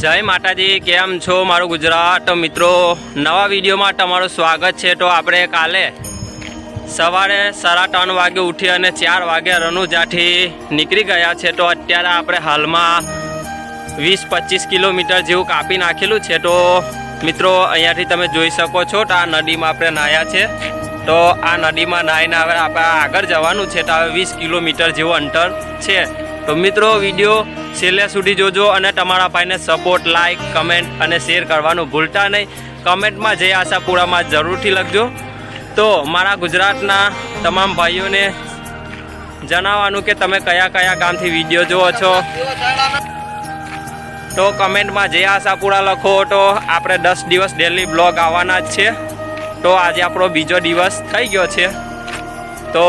જય માતાજી, કેમ છો મારું ગુજરાત મિત્રો? નવા વિડીયોમાં તમારું સ્વાગત છે. તો આપણે કાલે સવારે સાડા ત્રણ વાગે ઉઠી અને ચાર વાગે રનુજાથી નીકળી ગયા છે. તો અત્યારે આપણે હાલમાં વીસ પચીસ કિલોમીટર જેવું કાપી નાખેલું છે. તો મિત્રો, અહીંયાથી તમે જોઈ શકો છો તો આ નદીમાં આપણે નાહ્યા છે. તો આ નદીમાં નાહીને હવે આપણે આગળ જવાનું છે. તો હવે વીસ કિલોમીટર જેવું અંતર છે. તો મિત્રો, વીડિયો છેલ્લે સુધી જોજો અને તમારા ભાઈને સપોર્ટ લાઇક કમેન્ટ અને શેર કરવાનું ભૂલતા નહીં. કમેન્ટમાં જય આશાપુરામાં જરૂરથી લખજો. તો મારા ગુજરાતના તમામ ભાઈઓને જણાવવાનું કે તમે કયા કયા ગામથી વીડિયો જુઓ છો. તો કમેન્ટમાં જય આશાપુરા લખો તો આપણે દસ દિવસ ડેલી બ્લોગ આવવાના જ છે. તો આજે આપણો બીજો દિવસ થઈ ગયો છે. તો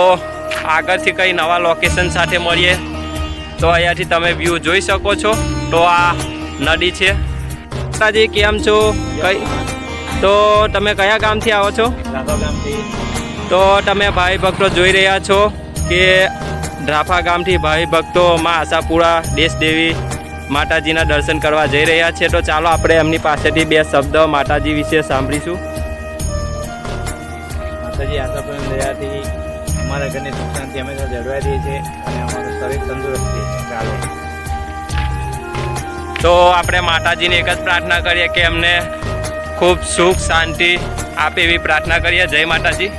આગળથી કંઈ નવા લોકેશન સાથે મળીએ. તો અહીંયાથી તમે વ્યૂ જોઈ શકો છો. તો આ નદી છે. માતાજી કેમ છો? કઈ? તો તમે કયા ગામથી આવો છો? તો તમે ભાઈ ભક્તો જોઈ રહ્યા છો કે ડ્રાફા ગામથી ભાઈ ભક્તો માં આશાપુરા દેશ દેવી માતાજીના દર્શન કરવા જઈ રહ્યા છે. તો ચાલો આપણે એમની પાસેથી બે શબ્દ માતાજી વિશે સાંભળીશું. માતાજી આશાપુરા દયાથી અમારા ઘરની સુખ અમે જળવાઈ રહી છીએ અને શરીર તંદુરસ્ત ચાલો. તો આપણે માતાજીને એક જ પ્રાર્થના કરીએ કે એમને ખૂબ સુખ શાંતિ આપે એવી પ્રાર્થના કરીએ. જય માતાજી.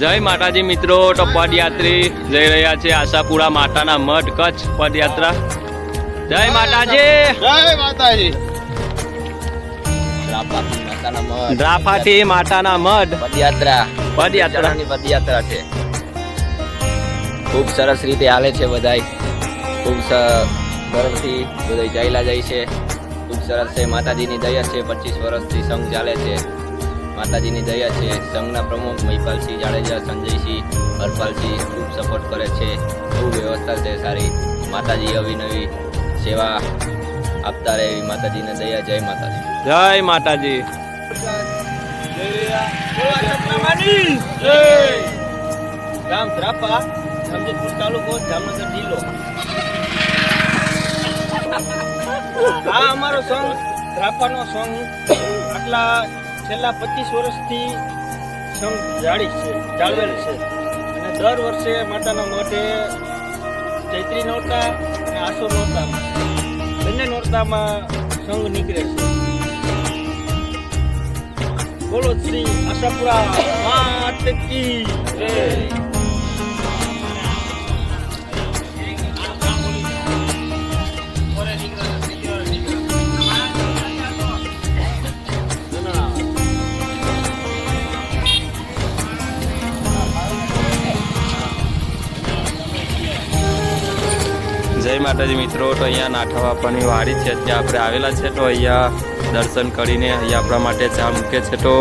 જય માતાજી મિત્રો તો પદયાત્રી જઈ રહ્યા છે આશાપુરા માતાના મઠ કચ્છ પદયાત્રા. જય માતાજી. જય માતાજી. ડ્રાફાથી માતાના મઢ. પદયાત્રા. પદયાત્રા. પદયાત્રાની પદયાત્રા છે. ખૂબ સરસ રીતે હાલે છે બધાય. ખૂબ ગર્વથી બધાય ચાલ્યા જાય છે. ખૂબ સરસ છે. માતાજીની દયા છે. પચીસ વર્ષથી સંઘ ચાલે છે. માતાજીની દયા છે. સંઘના પ્રમુખ મહિપાલસિંહ જાડેજા સંજયસિંહ હરપાલસિંહ ખૂબ સપોર્ટ કરે છે. ખૂબ વ્યવસ્થા છે સારી. માતાજી અવિનવી સેવા આપતા રહે માતાજીને દયા. જય માતાજી. જય માતાજી. ગામ ત્રાપા જામજેતપુર તાલુકો જામનગર જિલ્લો આ અમારો સંઘ ત્રાપાનો સંઘ આટલા છેલ્લા પચીસ વર્ષથી સંઘ જાળી છે જાળવેલ છે. અને દર વર્ષે માતાના મોઢે ચૈત્રી નોરતા અને આસો નોરતામાં બંને નોરતામાં સંઘ નીકળે છે. બોલો શ્રી આશાપુરા જય માતાજી મિત્રો, તો અહીંયા નાઠા બાપાની વાડી છે, ત્યાં આપણે આવેલા છે, તો અહીંયા દર્શન કરીને અહીંયા આપણા માટે ચા મૂકે છે. તો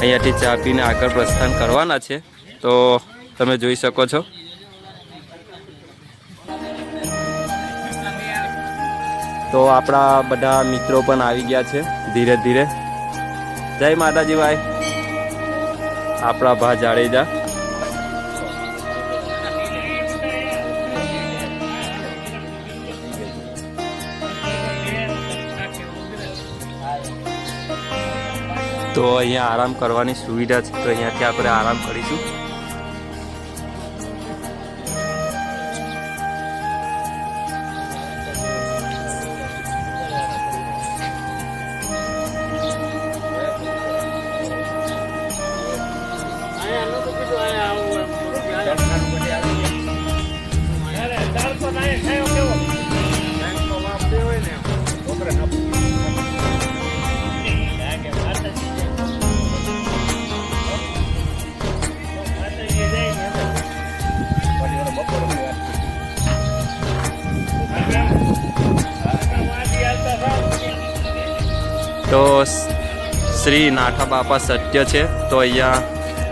અહીંયાથી ચા પીને આગળ પ્રસ્થાન કરવાના છે. તો તમે જોઈ શકો છો. તો આપણા બધા મિત્રો પણ આવી ગયા છે ધીરે ધીરે. જય માતાજી ભાઈ. આપણા ભા જાડેજા. તો અહીંયા આરામ કરવાની સુવિધા છે. તો અહીંયાથી આપણે આરામ કરીશું. તો શ્રી નાથા બાપા સત્ય છે, તો અહીંયા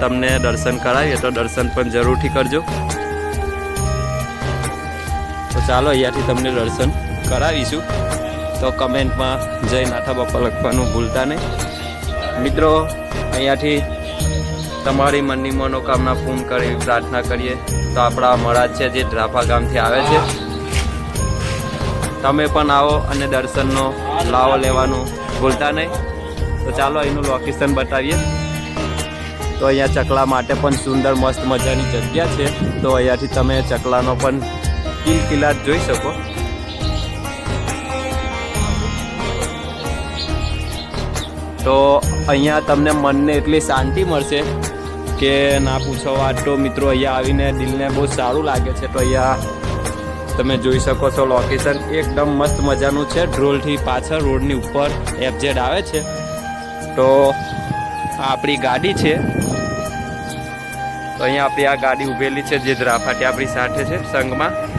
તમને દર્શન કરાવીએ, તો દર્શન પણ જરૂરથી કરજો. તો ચાલો અહીંયાથી તમને દર્શન કરાવીશું. તો કમેન્ટમાં જય નાથા બાપા લખવાનું ભૂલતા નહીં. મિત્રો, અહીંયાથી તમારી મનની મનોકામના પૂર્ણ કરી પ્રાર્થના કરીએ. તો આપણા મહારાજ છે જે ડ્રાફા ગામથી આવે છે, તમે પણ આવો અને દર્શનનો લાવો લેવાનું. ભૂલતા નહીં. તો ચાલો અહીંનું લોકેશન બતાવીએ. તો અહીંયા ચકલા માટે પણ સુંદર મસ્ત મજાની જગ્યા છે. તો અહીંયાથી તમે ચકલાનો પણ કિલ કિલકિલાટ જોઈ શકો. તો અહીંયા તમને મનને એટલી શાંતિ મળશે કે ના પૂછો તો મિત્રો, અહીંયા આવીને દિલને બહુ સારું લાગે છે. તો અહીંયા તમે જોઈ શકો છો લોકેશન એકદમ મસ્ત મજાનું છે. ડ્રોલથી પાછળ રોડની ઉપર એફઝેડ આવે છે. તો આપણી ગાડી છે. તો અહીંયા આપણી આ ગાડી ઉભેલી છે, જે દ્રાફાટી આપણી સાથે છે, સંઘમાં.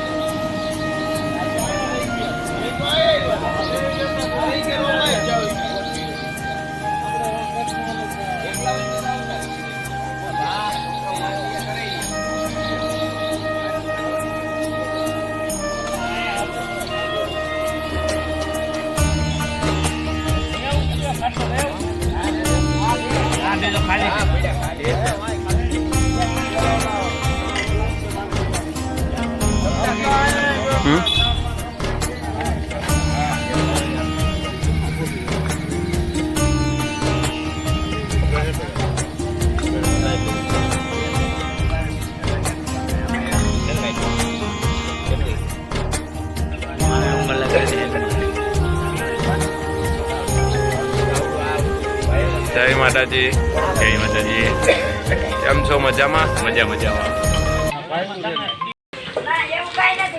હમ જય માતાજી જય માતાજી કેમ છો મજામાં મજા મજામાં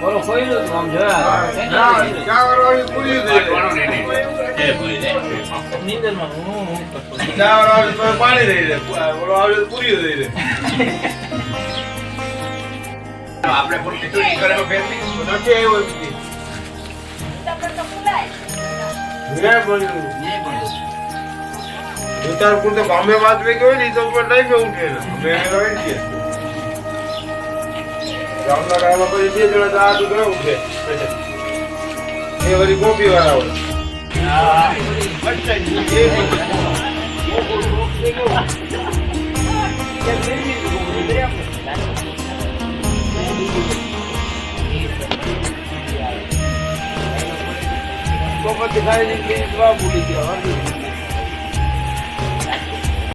કઈ નથી બાપા અહીંયા તો માણસ છે. નહીં. ઊંઘ કર્યું હોય તો આજ બસ. એવું કઈ પણ નથી વેચતા. તમને તો ખુલાય. ઉતારપુર તો બોમ્બે વાત મેં ગયો ને તો ઉપર નહીં ઉઠે ને મેં રહી ગયા. રામના ગામમાં પછી બે જણા તો આ તો છે. એ વળી કોપી વાળા હોય. તો પછી ખાઈ લીધી ભૂલી ગયા.